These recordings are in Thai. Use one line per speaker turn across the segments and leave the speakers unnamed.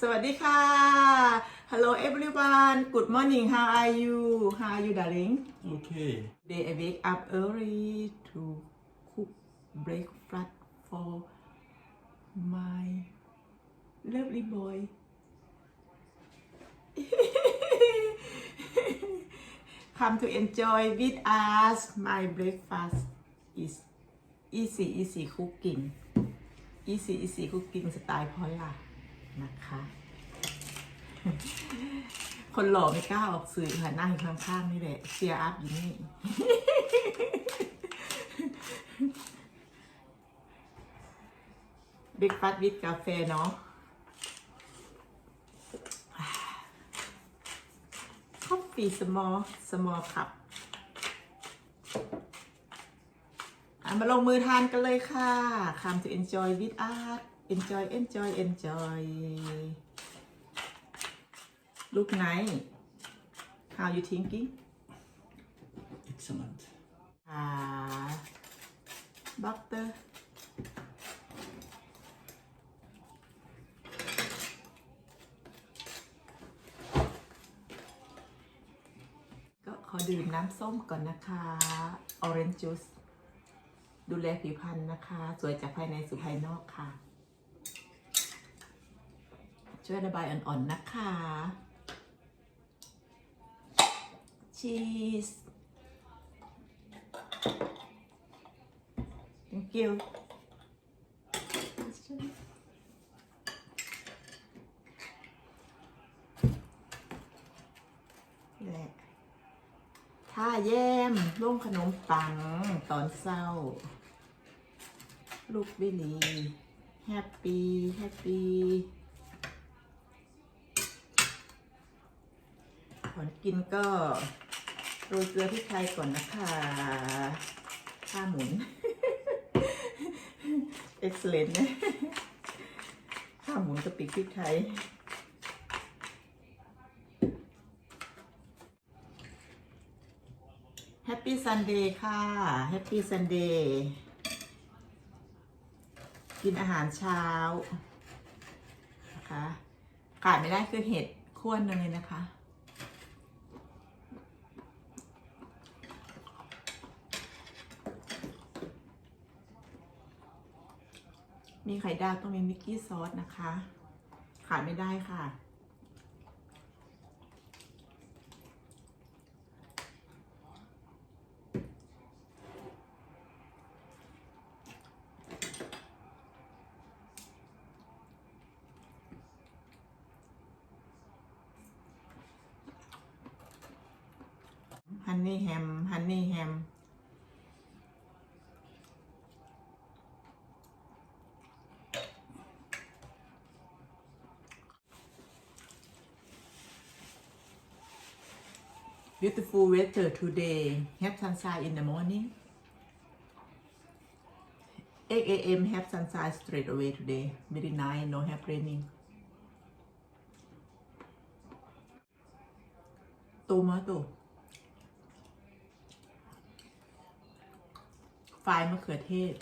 สวัสดีค่ะ Hello everyone Good morning How are you How are you darling
Okay.
Today I wake up early to cook breakfast for my lovely boy Come to enjoy with us my breakfast is easy easy cooking easy easy cooking สไตล์พอลล่ะ นะคะ คนหล่อไม่กล้าออกสื่อค่ะนั่งอยู่ข้างๆนี่แหละเชียร์อัพอยู่นี่บิ๊กฟัดวิดกาแฟเนาะ Coffee small small cup อะมาลงมือทานกันเลยค่ะ Come to enjoy with us enjoy enjoy enjoy Look nice How you thinking
Excellent.
อ่าด็อกเตอร์ก็ขอดื่มน้ำส้มก่อนนะคะ Orange Juice ดูแลผิวพรรณนะคะ สวยจากภายในสู่ภายนอกค่ะ ช่วยระบายอ่อนๆนะคะ ชีส Thank you. และถ้าแย้มร่วงขนมปังตอนเศร้า ลูกบิลลีแฮปปี้ แฮปปี้ ก่อนกินก็โรยเกลือพริกไทยก่อนนะคะข้าหมุน excellent นะข้าหมุนกะปิพริกไทย Happy Sunday ค่ะ Happy Sunday กินอาหารเช้า นะคะขาดไม่ได้คือเห็ดข้วนเนยนะคะ มีไข่ดาวต้องมีมิกกี้ซอสนะคะ ขาดไม่ได้ค่ะ ฮันนี่แฮม ฮันนี่แฮม Beautiful weather today. Have sunshine in the morning. 8 a.m. have sunshine straight away today. Very nice. No have raining. Tomato. ฝายมะเขือเทศ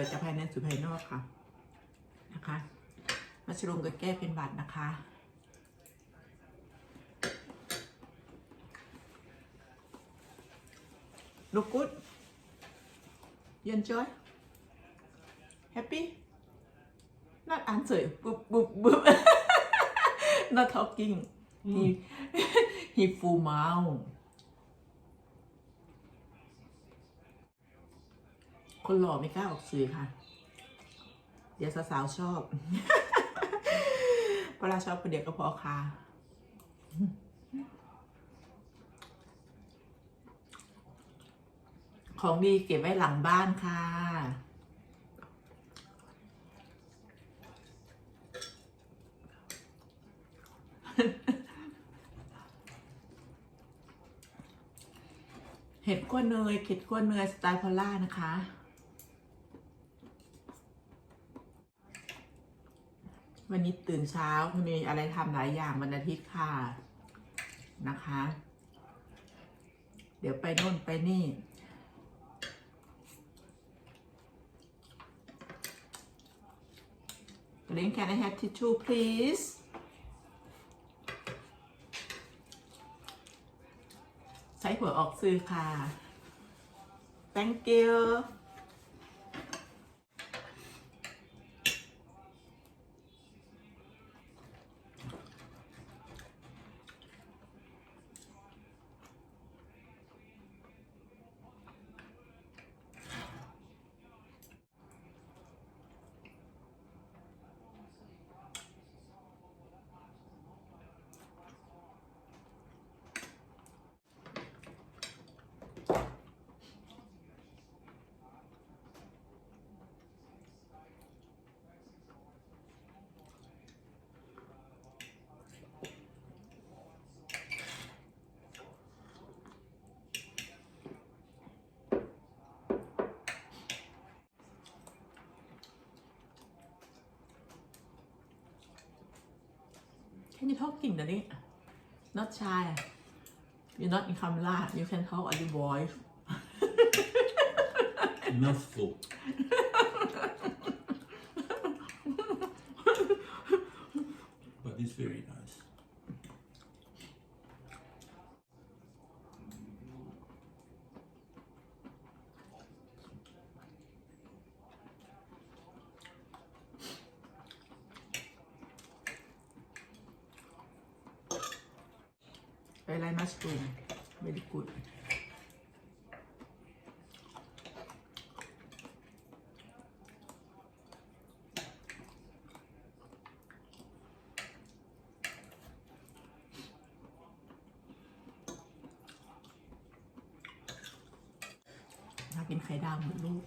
วยจากภายในสู่ภายนอกค่ะนะคะมัชรุมก็แก้เป็นบัตรนะคะลูกกุ๊ดยันจอยแฮปปี้ not answer บุบบุบบุบ not talking he he full mouth คนหล่อไม่กล้าออกสื่อค่ะ เดี๋ยวสาวๆชอบเวลาชอบคนเดียวก็พอค่ะ ของดีเก็บไว้หลังบ้านค่ะเห็ดขั้วเนยเห็ดขั้วเนยสไตล์พอลล่านะคะ วันนี้ตื่นเช้ามีอะไรทำหลายอย่างวันอาทิตย์ค่ะนะคะ เดี๋ยวไปโน่นไปนี่ Link, can I have tissue, please? ใช้หัวออกซื้อค่ะ thank you แค่นี้ talking นะนี่ not shy you're not in camera you can talk on the voice
Mouthful. but it's very nice.
I like mushroom very good กินไข่ดาวหมดลูก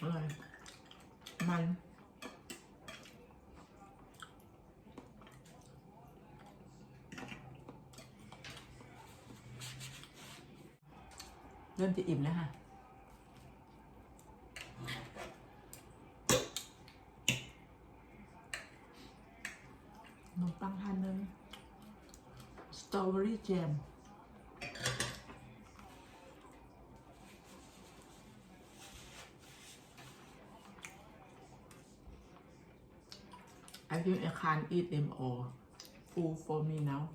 อร่อย มัน เริ่มจะอิ่มแล้วค่ะขนมปังทานเลยสตรอเบอรี่แจม you I can't eat them all. Food for me now..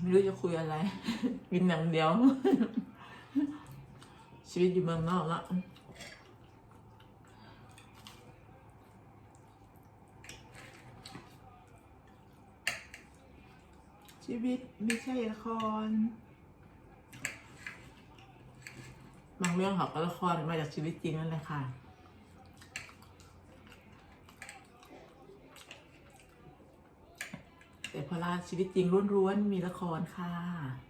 ไม่รู้จะคุยอะไร กินอย่างเดียว ชีวิตอยู่เมืองนอกละชีวิตไม่ใช่ละคร บางเรื่องเขาก็ละครมาจากชีวิตจริงนั่นแหละค่ะ แต่พอลาชีวิตจริงล้วนๆมีละครค่ะ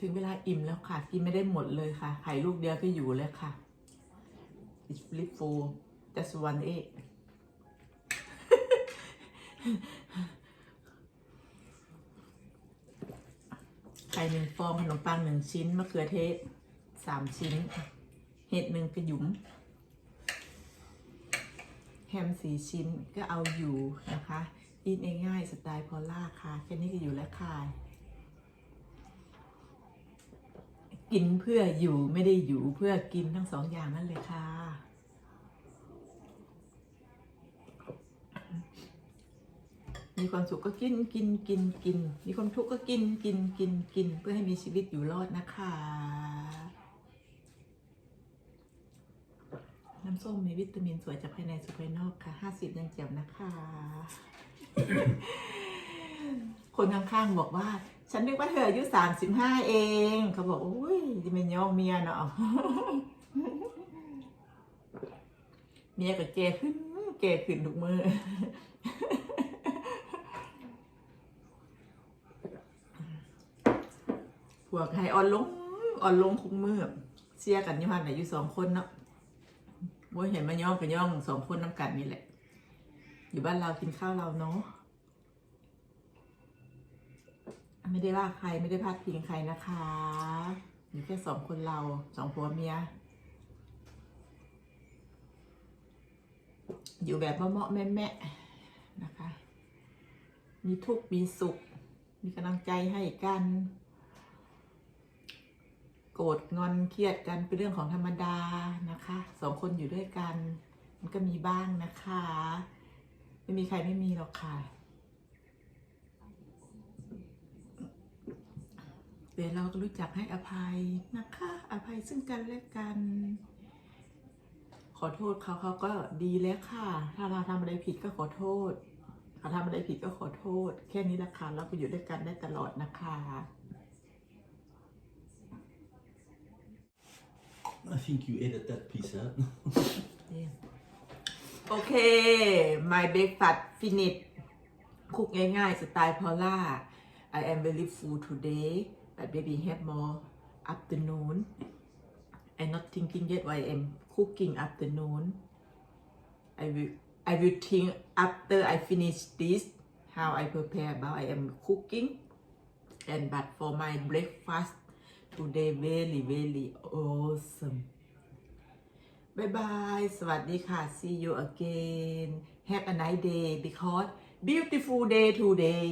ถึงเวลาอิ่มแล้วค่ะ กินไม่ได้หมดเลยค่ะ ไข่ลูกเดียวก็อยู่เลยค่ะ it's flip full just one egg ไข่หนึ่งฟองขนมปังหนึ่งชิ้นมะเขือเทศสามชิ้น เห็ดหนึ่งกระยุมแฮมสี่ชิ้นก็เอาอยู่นะคะกินง่ายๆสไตล์พอล่าค่ะ แค่นี้ก็อยู่แล้วค่ะ กินเพื่ออยู่ไม่ได้อยู่เพื่อกินทั้งสองอย่างนั่นเลยค่ะ มีความสุขก็กินกินกินกิน มีความทุกข์ก็กินกินกินกิน เพื่อให้มีชีวิตอยู่รอดนะคะ น้ำส้มมีวิตามินสวยจากภายในสู่ภายนอกค่ะห้าสิบยังเจียวนะคะ คนข้างๆบอกว่า ฉันนึกว่าเธออายุสามสิบห้าเอง เขาบอกโอ้ยจะเป็นย่องเมียเนาะเมียก็แกขึ้นแกขึ้นทุกมือพวกให้อ่อนลงอ่อนลงคุกมือเสียกันยี่หันไหนอยู่สองคนเนาะบ่เห็นมาย่องกันย่องสองคนน้ำกันนี่แหละ อยู่บ้านเรากินข้าวเราเนาะ ไม่ได้ว่าใครไม่ได้พาดพิงใครนะคะอยู่แค่สองคนเราสองผัวเมีย อยู่แบบเมาะๆแม่นะคะ มีทุกข์มีสุข มีกำลังใจให้กัน โกรธงอนเครียดกันเป็นเรื่องของธรรมดานะคะสองคนอยู่ด้วยกัน มันก็มีบ้างนะคะ ไม่มีใครไม่มีหรอกค่ะ แต่เราก็รู้จักให้อภัยนะคะ อภัยซึ่งกันและกัน ขอโทษเขาเขาก็ดีแล้วค่ะ ถ้าเราทำอะไรผิดก็ขอโทษเขาทำอะไรผิดก็ขอโทษ แค่นี้ละค่ะเราก็อยู่ด้วยกันได้ตลอดนะคะ
I think you edited that piece out.
โอเค my breakfast finish คุกง่ายๆสไตล์พอล่า I am very full today but maybe have more afternoon I'm not thinking yet why I'm cooking afternoon I will I will think after I finish this how I prepare about I am cooking and but for my breakfast today very very awesome บายบาย สวัสดีค่ะ see you again have a nice day because beautiful day today